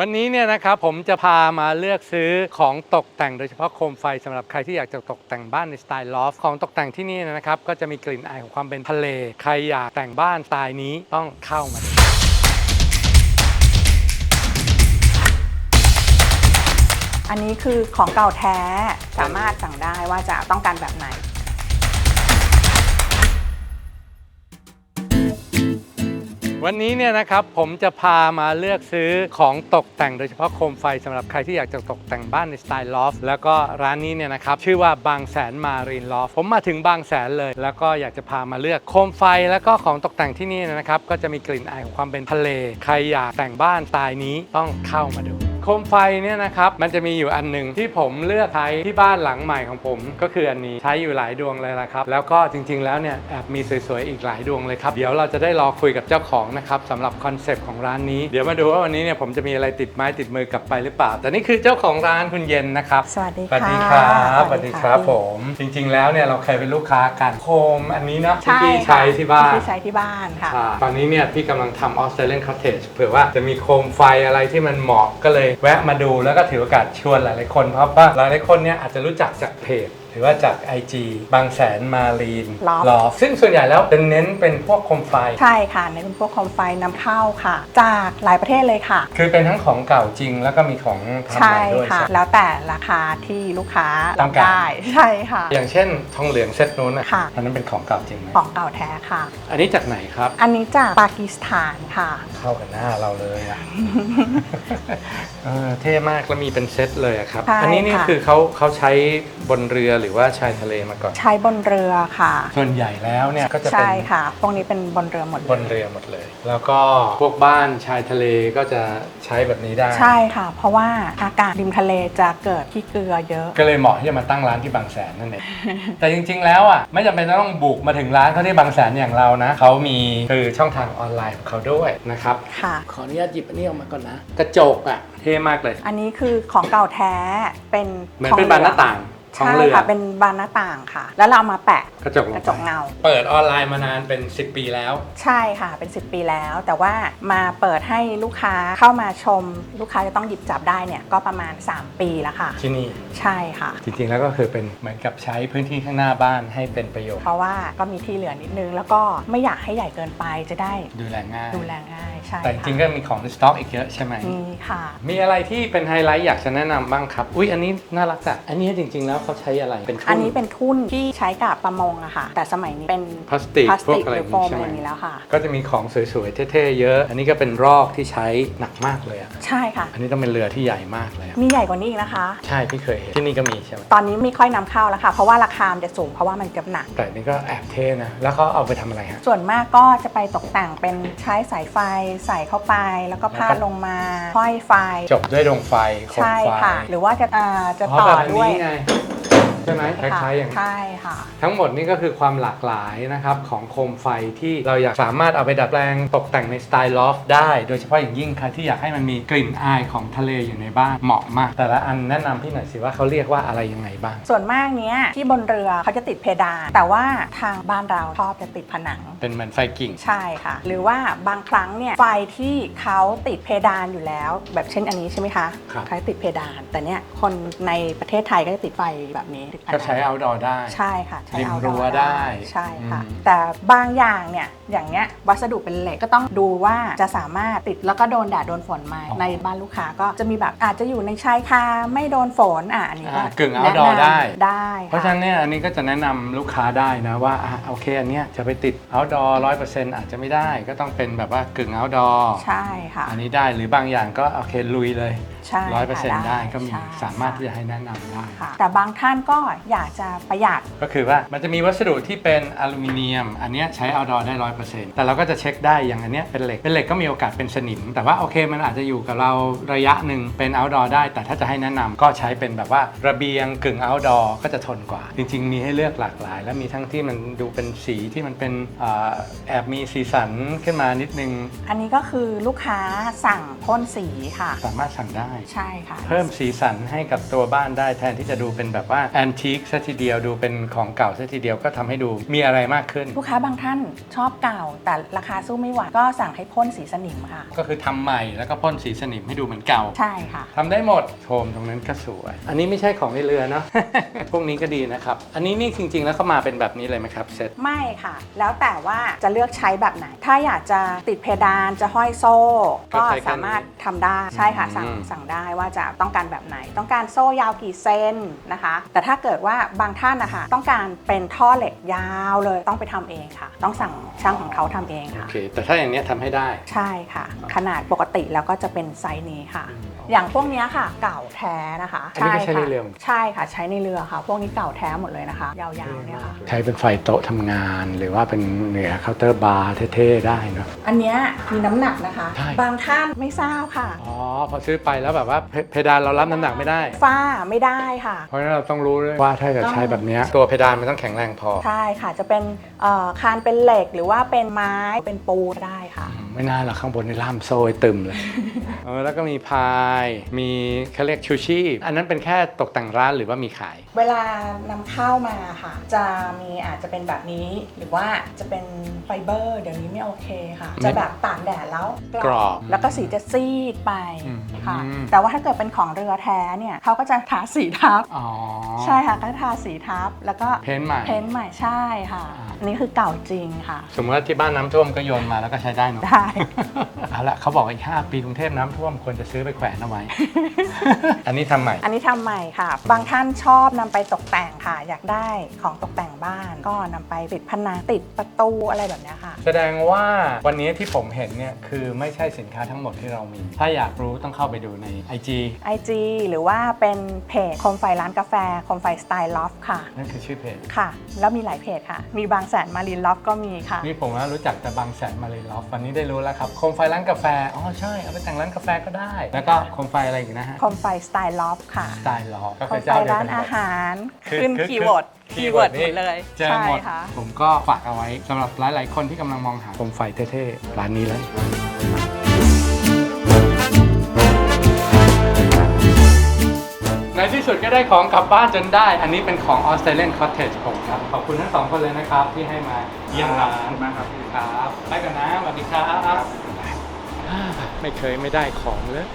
วันนี้เนี่ยนะครับผมจะพามาเลือกซื้อของตกแต่งโดยเฉพาะโคมไฟสำหรับใครที่อยากจะตกแต่งบ้านในสไตล์ลอฟของตกแต่งที่นี่นะครับก็จะมีกลิ่นอายของความเป็นทะเล ใครอยากแต่งบ้านสไตล์นี้ต้องเข้ามาอันนี้คือของเก่าแท้สามารถสั่งได้ว่าจะต้องการแบบไหน วันนี้เนี่ยนะครับผมจะพามาเลือกซื้อของตกแต่งโดยเฉพาะโคมไฟสำหรับใครที่อยากจะตกแต่งบ้านในสไตล์ลอฟแล้วก็ร้านนี้เนี่ยนะครับชื่อว่าบางแสนมารีนลอฟผมมาถึงบางแสนเลย แล้วก็อยากจะพามาเลือกโคมไฟแล้วก็ของตกแต่งที่นี่นะครับก็จะมีกลิ่นอายของความเป็นทะเล ใครอยากแต่งบ้านสไตล์นี้ต้องเข้ามาดู คมไฟเนี่ยนะครับมันจะมีอยู่อันหนึ่งที่ผมเลือกใช้ที่บ้านหลังใหม่ของผม ก็คืออันนี้ใช้อยู่หลายดวงเลยละครับ แล้วก็จริงๆแล้วเนี่ยแอบมีสวยๆอีกหลายดวงเลยครับ เดี๋ยวเราจะได้รอคุยกับเจ้าของนะครับสำหรับคอนเซปต์ของร้านนี้เดี๋ยวมาดูว่าวันนี้เนี่ยผมจะมีอะไรติดไม้ติดมือกลับไปหรือเปล่า แต่นี่คือเจ้าของร้านคุณเย็นนะครับสวัสดีสวัสค่ะดีครับสวัสดีครับพี่ผม จริง ๆ แล้วเนี่ยเราเคยเป็นลูกค้ากันโคมอันนี้เนาะที่ใช่พี่ค่ะใช้ที่บ้านที่ใช้ที่บ้านค่ะค่ะตอนนี้เนี่ยพี่กำลังทำออสเตรเลียนคอเทจเผื่อว่าจะมีโคมไฟอะไรที่มันเหมาะก็เลยแวะมาดูแล้วก็ถือโอกาสชวนหลายๆคน เพราะว่าหลายๆคนเนี่ยอาจจะรู้จักจากเพจ รือว่าจาก IG บางแสนมารีน Loft ลอฟซึ่งส่วนใหญ่แล้วจะเน้นเป็นพวกโคมไฟ ใช่ค่ะในเป็นพวกโคมไฟนำเข้าค่ะ จากหลายประเทศเลยค่ะ คือเป็นทั้งของเก่าจริงแล้วก็มีของทำใหใช่ม่ด้วยค่ะ ใช่ไหม แล้วแต่ราคาที่ลูกค้าต้รัอบงการ ได้ใช่ค่ะ อย่างเช่นทองเหลืองเซตนู้นอะค่ะ อันนั้นเป็นของเก่าจริงไหมของเก่าแท้ค่ะ อันนี้จากไหนครับ อันนี้จากปากีสถานค่ะ เข้ากับหน้าเราเลยอะเออเท่มากแล้วมีเป็นเซตเลยอะครับ ใช่อันี้นี่ค่ะ คือเขาเขาใช้บนเรือหรือว่าชายทะเลมาก่อน ใช้บนเรือค่ะ ส่วนใหญ่แล้วเนี่ยก็จะเป็นใช่ค่ะ พวกนี้เป็นบนเรือหมดเลยบนเรือหมดเลย แล้วก็พวกบ้านชายทะเลก็จะใช้แบบนี้ได้ ใช่ค่ะ เพราะว่าอากาศริมทะเลจะเกิดที่เกลือเยอะ ก็เลยเหมาะที่จะมาตั้งร้านที่บางแสนนั่นเอง แต่จริง ๆ แล้วอะไม่จำเป็นต้องบุกมาถึงร้านเขาที่บางแสนอย่างเรานะเขามีคือช่องทางออนไลน์ของเขาด้วยนะครับ ค่ะ ขออนุญาตหยิบอันนี้ออกมาก่อนนะ กระจกอะเท่มากเลย อันนี้คือของเก่าแท้เป็นเหมือนเป็นบานหน้าต่าง ของใช่เรือค่ะเป็นบานหน้าต่างค่ะ แล้วเราเอามาแปะกระจกลงกไประจกเงา เปิดออนไลน์มานานเป็น 10 ปีแล้ว ใช่ค่ะเป็น 10 ปีแล้ว แต่ว่ามาเปิดให้ลูกค้าเข้ามาชม ลูกค้าจะต้องหยิบจับได้เนี่ยก็ประมาณ 3 ปีแล้วค่ะ ที่นี่ใช่ค่ะ จริงๆแล้วก็คือเป็นเหมือนกับใช้พื้นที่ข้างหน้าบ้านให้เป็นประโยชน์เพราะว่าก็มีที่เหลือนิดนึง แล้วก็ไม่อยากให้ใหญ่เกินไปจะได้ดูแลง่าย ดูแลง่าย ใช่แต่จริงๆค่ะก็มีของในสต็อกอีกเยอะใช่ไหม มีค่ะ มีอะไรที่เป็นไฮไลท์อยากจะแนะนำบ้างครับ อุ้ยอันนี้น่ารักอะอันนี้จริง ๆ แล้วเขาใช้อะไร เป็นทุ่นอันนี้เป็นทุ่นที่ใช้กับประมงอะค่ะ แต่สมัยนี้เป็นพลาสติกพลาสพวกติกอะไรหอรืย่าองโฟนี้มใช่อะไหไรมอย่างนี้แล้วค่ะ ก็จะมีของสวยๆเท่ๆเยอะ อันนี้ก็เป็นรอกที่ใช้หนักมากเลยอะใช่ค่ะ อันนี้ต้องเป็นเรือที่ใหญ่มากเลยอะมีใหญ่กว่านี้อีกนะคะ ใช่พี่เคยเห็นที่นี่ก็มีใช่ไหมตอนนี้ไม่ค่อยนำเข้าแล้วค่ะ เพราะว่าราคามันจะสูงเพราะว่ามันจะหนัก แต่นี่ก็แอบเท่นะแล้วเขาเอาไปทำอะไรฮะส่วนมากก็จะไปตกแต่งเป็นใช้สายไฟใส่เข้าไปแล้วก็พาดลงมาห้อยไฟ จบด้วยดวงไฟโคมใช่ไฟค่ะ หรือว่าจะอ่าจะอ๋อต่อแบบอันด้วยนี้ไง ใช่ไหมคค่ะล้ายๆอย่างใช่ค่ะ ทั้งหมดนี่ก็คือความหลากหลายนะครับของโคมไฟที่เราอยากสามารถเอาไปดัดแปลงตกแต่งในสไตล์ลอฟได้ โดยเฉพาะอย่างยิ่งใครที่อยากให้มันมีกลิ่นอายของทะเลอยู่ในบ้านเหมาะมาก แต่ละอันแนะนำพี่หน่อยสิว่าเขาเรียกว่าอะไรยังไงบ้าง ส่วนมากเนี้ยที่บนเรือเขาจะติดเพดาน แต่ว่าทางบ้านเราชอบจะติดผนัง เป็นเหมือนไฟกิ่ง ใช่ค่ะ หรือว่าบางครั้งเนี่ยไฟที่เขาติดเพดานอยู่แล้ว แบบเช่นอันนี้ใช่ไหมคะครับเขาติดเพดาน แต่เนี่ยคนในประเทศไทยก็จะติดไฟแบบนี้ติดผนังก็ใช้ outdoor ได้ ใช่ค่ะใช้ริมเอารั้วได้ใช่ค่ะ อืม แต่บางอย่างเนี่ยอย่างเงี้ยวัสดุเป็นเหล็กก็ต้องดูว่าจะสามารถติดแล้วก็โดนแดดโดนฝนไหมในบ้านลูกค้าก็จะมีแบบอาจจะอยู่ในชายคาไม่โดนฝนอะอันนี้ก็อ่ากึ่งแนะ outdoor นำได้ ได้ค่เพราะฉะนั้นเนี่ยอันนี้ก็จะแนะนำลูกค้าได้นะว่าอะโอเคอันเนี้ยจะไปติด outdoor 100%อาจจะไม่ได้ ก็ต้องเป็นแบบว่ากึ่ง outdoor ใช่ค่ะ อันนี้ได้หรือบางอย่างก็โอเคลุยเลย ใช่ร้อยเปอร์เซ็นต์ค่ะได้ก็มีใช่ สามารถที่จะให้แนะนำได้ ค่ะแต่บางท่านก็อยากจะประหยัด ก็คือว่ามันจะมีวัสดุที่เป็นอลูมิเนียม อันเนี้ยใช้ outdoor ได้ร้อยเปอร์เซ็นต์แต่เราก็จะเช็คได้อย่างอันเนี้ยเป็นเหล็กเป็นเหล็กก็มีโอกาสเป็นสนิม แต่ว่าโอเคมันอาจจะอยู่กับเราระยะหนึ่งเป็น outdoor ได้ แต่ถ้าจะให้แนะนำก็ใช้เป็นแบบว่าระเบียงกึ่ง outdoor ก็จะทนกว่า จริง ๆ มีให้เลือกหลากหลาย และมีทั้งที่มันดูเป็นสีที่มันเป็นอ่าแอบมีสีสันขึ้นมานิดนึงอันนี้ก็คือลูกค้าสั่งพ่นสีค่ะ สามารถสั่งได้ใช่ค่ะ เพิ่มสีสันให้กับตัวบ้านได้แทนที่จะดูเป็นแบบว่าแอนทิคซะทีเดียวดูเป็นของเก่าซะทีเดียวก็ทำให้ดูมีอะไรมากขึ้น ลูกค้าบางท่านชอบเก่า แต่ราคาสู้ไม่ไหวก็สั่งให้พ่นสีสนิมค่ะ ก็คือทำใหม่แล้วก็พ่นสีสนิมให้ดูเหมือนเก่า ใช่ค่ะ ทำได้หมดโทมตรงนั้นก็สวย อันนี้ไม่ใช่ของในเรือเนาะ พวกนี้ก็ดีนะครับ อันนี้นี่จริง ๆ แล้วก็มาเป็นแบบนี้เลยไหมครับเซต ไม่ค่ะ แล้วแต่ว่าจะเลือกใช้แบบไหน ถ้าอยากจะติดเพดานจะห้อยโซ่ ก็ก็ใช้แค่นี้สามารถทำได้ใช่ค่ะสั่งอืม สั่งได้ว่าจะต้องการแบบไหน ต้องการโซ่ยาวกี่เซนนะคะ แต่ถ้าเกิดว่าบางท่านนะคะ ต้องการเป็นท่อเหล็กยาวเลยต้องไปทำเองค่ะ ต้องสั่งช่างของเขาทำเองโอค่ะเคแต่ถ้าอย่างเนี้ยทำให้ได้ใช่ค่ะ ขนาดปกติแล้วก็จะเป็นไซส์นี้ค่ะอย่างพวกเนี้ยค่ะ เก่าแท้นะคะอันนี้ก็ใช้ในค่ะเรือเหมือนกันใช่ค่ะใช้ในเรือค่ะ พวกนี้เก่าแท้หมดเลยนะคะ ยาวๆเนี่ยค่ะใช้เป็นไฟโต๊ะทำงาน หรือว่าเป็นเหนือเคาน์เตอร์บาร์เท่ๆได้เนอะอันเนี้ยมีน้ำหนักนะคะใช่บางท่านไม่ทราบค่ะอ๋อพอซื้อไปแล้วแบบว่าเพเพดานเรารับน้ำหนักไม่ได้ ฝ้าไม่ได้ค่ะ เพราะฉะนั้นเราต้องรู้ด้วยว่าถ้าจะใช้แบบเนี้ยตัวเพดานมันต้องแข็งแรงพอ ใช่ค่ะจะเป็นเอ่อคานเป็นเหล็กหรือว่าเป็นไม้เป็นปูนได้ค่ะอืม ไม่น่าหรอกข้างบนนี่ล่ามโซ่ไว้ตึมเลย เออแล้วก็มีพาย มีเขาเรียกชูชีพอันนั้นเป็นแค่ตกแต่งร้านหรือว่ามีขาย เวลานำเข้ามาค่ะ จะมีอาจจะเป็นแบบนี้ หรือว่าจะเป็นไฟเบอร์ เดี๋ยวนี้ไม่โอเคค่ะไม่จะแบบตากแดดแล้วกรอบ แล้วก็สีจะซีดไปอืมค่ะ แต่ว่าถ้าเกิดเป็นของเรือแท้เนี่ยเขาก็จะทาสีทับ อ๋อ ใช่ค่ะก็ทาสีทับ แล้วก็เพ้นท์ใหม่ เพ้นท์ใหม่ใช่ค่ะ อ่าอันนี้คือเก่าจริงค่ะ สมมติว่าที่บ้านน้ำท่วมก็โยนมาแล้วก็ใช้ได้เนอะ ได้ เอาละเขาบอกว่าอีก 5 ปีกรุงเทพน้ำท่วมควรจะซื้อไปแขวนเอาไว้ อันนี้ทำใหม่ อันนี้ทำใหม่ค่ะ บางท่านชอบนำไปตกแต่งค่ะ อยากได้ของตกแต่งบ้าน ก็นำไปติดผนังติดประตูอะไรแบบเนี้ยค่ะ แสดงว่าวันนี้ที่ผมเห็นเนี่ยคือไม่ใช่สินค้าทั้งหมดที่เรามี ถ้าอยากรู้ต้องเข้าไปดูใน IG IG หรือว่าเป็นเพจโคมไฟร้านกาแฟโคมไฟสไตล์ลอฟค่ะ นั่นคือชื่อเพจค่ะ แล้วมีหลายเพจค่ะ มีบางแสนมารีนลอฟก็มีค่ะ นี่ผมว่ารู้จักแต่บางแสนมาเลยลอฟวันนี้ได้รู้แล้วครับโคมไฟร้านกาแฟ อ๋อใช่ เอาไปแต่งร้านกาแฟก็ได้ แล้วก็โคมไฟอะไรอีกนะฮะ โคมไฟสไตล์ลอฟค่ะสไตล์ลอฟก็โคคือมไฟเจ้าเดียวร้ากันนหมอาด หาร คือ ขึ้นคือคีย์เวิร์ดคือคีย์เวิร์ด คีย์หมเวิร์ดดเลย เจอใช่หมด ค่ะ ผมก็ฝากเอาไว้สำหรับหลาย ๆ คนที่กำลังมองหาโคมไฟเท่ ๆ ร้านนี้เลยในที่สุดก็ได้ของกลับบ้านจนได้ อันนี้เป็นของ Australian Cottage ผมครับ ขอบคุณทั้งสองคนเลยนะครับที่ให้มาเยี่ยมร้านขอบคุณมากครับ ครับไปกันนะสวัสดีครับ ไม่เคยไม่ได้ของเลย